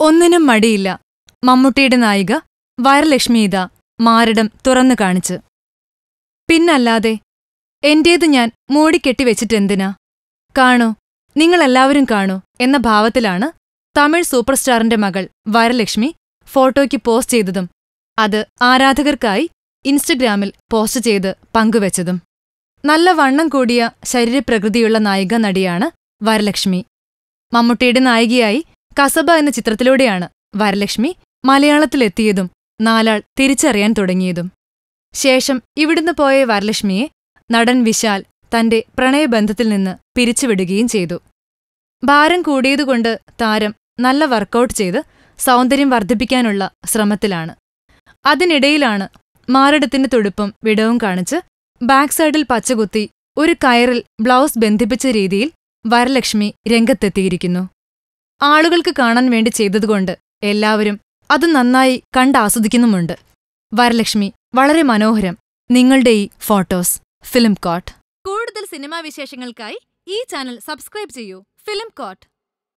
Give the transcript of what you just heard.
ഒന്നിനും മടിയില്ല. മമ്മൂട്ടിയുടെ നായിക വരലക്ഷ്മി ഇതാ മാരടം തുറന്നു കാണിച്ച്. പിന്നല്ലാതെ എന്റേത് ഞാൻ മൂടിക്കെട്ടിവെച്ചിട്ടെന്തിനാ കാണൂ നിങ്ങളെല്ലാവരും കാണൂ എന്ന ഭാവത്തിലാണ് തമിഴ് സൂപ്പർസ്റ്റാറിന്റെ മകൾ വരലക്ഷ്മി ഫോട്ടോയ്ക്ക് പോസ്റ്റ് ചെയ്തതും അത് ആരാധകർക്കായി ഇൻസ്റ്റഗ്രാമിൽ പോസ്റ്റ് ചെയ്ത് പങ്കുവച്ചതും. നല്ല വണ്ണം കൂടിയ ശരീരപ്രകൃതിയുള്ള നായിക നടിയാണ് വരലക്ഷ്മി. മമ്മൂട്ടിയുടെ നായികയായി കസബ എന്ന ചിത്രത്തിലൂടെയാണ് വരലക്ഷ്മി മലയാളത്തിലെത്തിയതും നാലാൾ തിരിച്ചറിയാൻ തുടങ്ങിയതും. ശേഷം ഇവിടുന്ന് പോയ വരലക്ഷ്മിയെ നടൻ വിശാൽ തന്റെ പ്രണയബന്ധത്തിൽ നിന്ന് പിരിച്ചുവിടുകയും ചെയ്തു. ഭാരം കൂടിയതുകൊണ്ട് താരം നല്ല വർക്കൗട്ട് ചെയ്ത് സൗന്ദര്യം വർദ്ധിപ്പിക്കാനുള്ള ശ്രമത്തിലാണ്. അതിനിടയിലാണ് മാരടത്തിന്റെ തുടുപ്പും വിടവും കാണിച്ച് ബാക്ക് സൈഡിൽ പച്ചകുത്തി ഒരു കയറിൽ ബ്ലൗസ് ബന്ധിപ്പിച്ച രീതിയിൽ വരലക്ഷ്മി രംഗത്തെത്തിയിരിക്കുന്നു. ആളുകൾക്ക് കാണാൻ വേണ്ടി ചെയ്തതുകൊണ്ട് എല്ലാവരും അത് നന്നായി കണ്ടാസ്വദിക്കുന്നുമുണ്ട് വരലക്ഷ്മി വളരെ മനോഹരം. നിങ്ങളുടെ ഈ ഫോട്ടോസ് ഫിലിം കോട്ട്. കൂടുതൽ സിനിമാ വിശേഷങ്ങൾക്കായി ഈ ചാനൽ സബ്സ്ക്രൈബ് ചെയ്യൂ. Film coat.